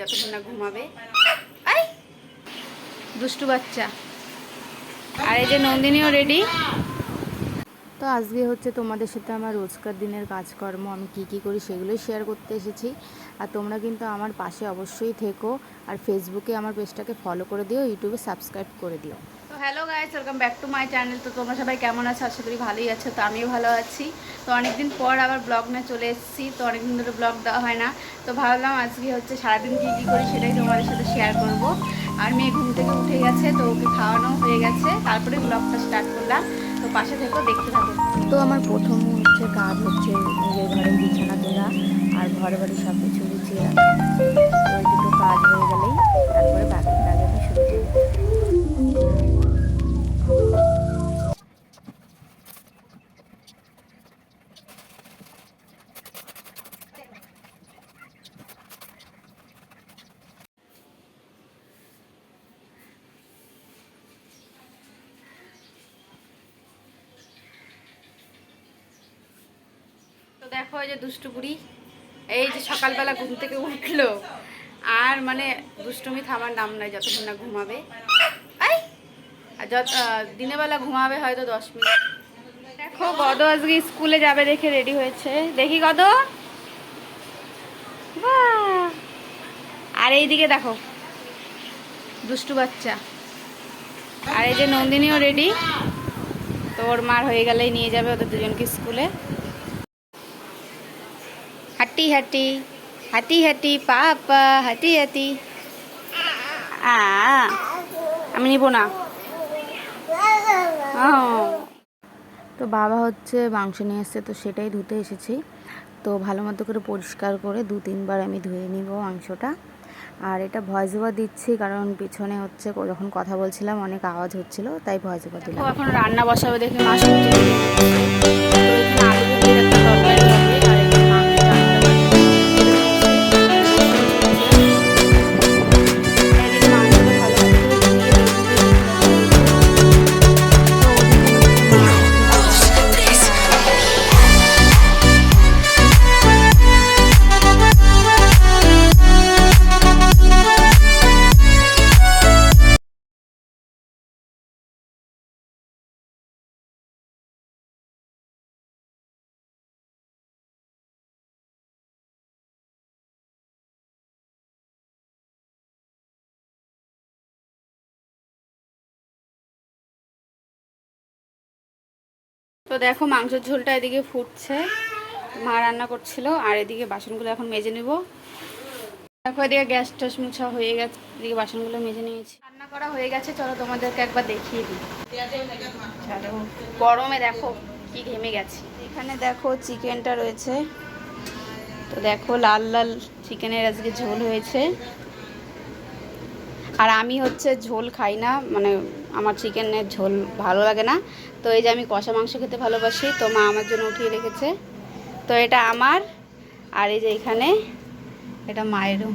যতক্ষণ না ঘুমাবে। দুষ্টু বাচ্চা। আর এই যে নন্দিনীও রেডি তো আজকে হচ্ছে তোমাদের সাথে আমার রোজকার দিনের কাজকর্ম, আমি কি কি করি সেগুলোই শেয়ার করতে এসেছি। আর তোমরা কিন্তু আমার পাশে অবশ্যই থেকো আর ফেসবুকে আমার পেজটাকে ফলো করে দিও ইউটিউবে সাবস্ক্রাইব করে দিও। তো hello guys welcome back to my channel তো তোমরা সবাই কেমন আছো? আশা করি ভালোই আছো, তো আমিও ভালো আছি। তো অনেকদিন পর আবার ব্লগ নিয়ে চলে এসেছি, তো অনেকদিন ধরে ব্লগ দেওয়া হয় না। তো ভাবলাম আজকে হচ্ছে সারাদিন কী কী করি সেটাই তোমাদের সাথে শেয়ার করব। আর মেয়ে ঘুম থেকে উঠে গেছে, তো ওকে খাওয়ানো হয়ে গেছে, তারপরে ব্লগটা স্টার্ট করলাম। তো পাশে থেকো, দেখতে থাকো। তো আমার প্রথম হচ্ছে কাজ হচ্ছে নিজের ঘরে বিছানা তোলা আর ঘরে বাড়ি সব কিছু গুছিয়ে রাখা। দেখো যে দুষ্টু বুড়ি, এই যে সকালবেলা ঘুম থেকে উঠল। আর মানে দুষ্টুমি থামার নাম নাই, যতক্ষণ না ঘুমাবে। যত দিনের বেলা ঘুমাবে হয়তো দশ মিনিট। দেখো গদ আজকে স্কুলে যাবে দেখে রেডি হয়েছে। দেখি গদ! আর এইদিকে দেখো, দুষ্টু বাচ্চা। আর এই যে নন্দিনীও রেডি তো ওর মার হয়ে গেলেই নিয়ে যাবে ওদের দুজনকে স্কুলে। হাঁটি হাঁটি হাঁটি হাঁটি পাপা হাঁটি হাঁটি আমি নিব না। তো বাবা হচ্ছে মাংস নিয়ে এসছে তো সেটাই ধুতে এসেছি। তো ভালো মতো করে পরিষ্কার করে দু তিনবার আমি ধুয়ে নিব মাংসটা। আর এটা ভয়েস ওভার দিচ্ছি কারণ পিছনে হচ্ছে যখন কথা বলছিলাম অনেক আওয়াজ হচ্ছিল তাই ভয়েস ওভার দিলাম। এখন রান্না বসাবে দেখে মা তো দেখো মাংসের ঝোলটা এদিকে ফুটছে। মা রান্না করছিল, আর এদিকে বাসনগুলো এখন মেজে নেব। দেখো এদিকে গ্যাস ট্যাস মুছা হয়ে গেছে, এদিকে বাসনগুলো মেজে নিয়েছি। রান্না করা হয়ে গেছে, চলো তোমাদেরকে একবার দেখিয়ে দিই। গরমে দেখো কি ঘেমে গেছে। এখানে দেখো চিকেনটা রয়েছে। তো দেখো লাল লাল চিকেনের আজকে ঝোল হয়েছে। আর আমি হচ্ছে ঝোল খাই না মানে আমার চিকেনের ঝোল ভালো লাগে না। তো এই যে আমি কষা মাংস খেতে ভালোবাসি, তো মা আমার জন্য উঠিয়ে রেখেছে। তো এটা আমার, আর এই যে এখানে এটা মায়েরও।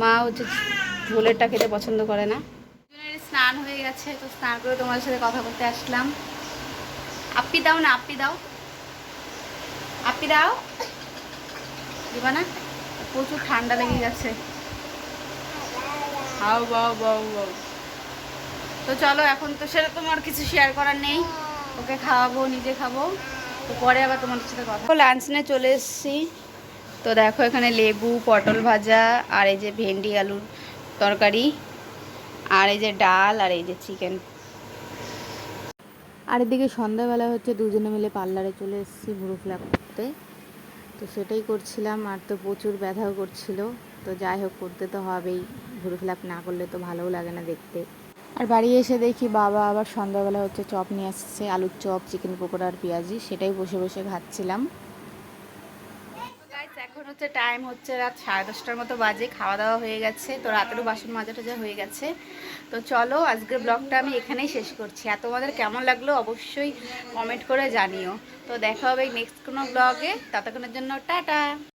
মা হচ্ছে ঝোলেরটা খেতে পছন্দ করে না। স্নান হয়ে গেছে, তো স্নান করে তোমাদের সাথে কথা বলতে আসলাম। আপ্পি দাও না আপ্পি দাও। আপ্পি দাও। দিবা না? প্রচুর ঠান্ডা লেগে গেছে। হাও, বাও বাও বাও। তো চলো, এখন তো সেরকম আর কিছু শেয়ার করার নেই। ওকে খাওয়াবো, নিজে খাব। তো পরে আবার তোমাদের সাথে কথা লাঞ্চ নিয়ে চলে এসেছি। তো দেখো, এখানে লেবু, পটল ভাজা, আর এই যে ভেন্ডি আলুর তরকারি, আর এই যে ডাল, আর এই যে চিকেন। আর এদিকে সন্ধ্যাবেলা হচ্ছে দুজনে মিলে পার্লারে চলে এসেছি ভুরু ফ্ল্যাপ করতে। তো সেটাই করছিলাম, আর তো প্রচুর ব্যথাও করছিল। তো যাই হোক, করতে তো হবেই। ভুরু ফ্ল্যাপ না করলে তো ভালোও লাগে না দেখতে। আর বাড়ি এসে দেখি বাবা আবার সন্ধ্যাবেলা হচ্ছে চপ নিয়ে আসছে, আলুর চপ, চিকেন পকোড়া আর পেঁয়াজি, সেটাই বসে বসে খাচ্ছিলাম। এখন হচ্ছে টাইম হচ্ছে রাত সাড়ে দশটার মতো বাজে, খাওয়া দাওয়া হয়ে গেছে, তো রাতেরও বাসন মাজা টাজা হয়ে গেছে। তো চলো, আজকের ব্লগটা আমি এখানেই শেষ করছি। আর তোমাদের কেমন লাগল অবশ্যই কমেন্ট করে জানিও। তো দেখা হবে নেক্সট কোনো ব্লগে ততক্ষণের জন্য টাটা!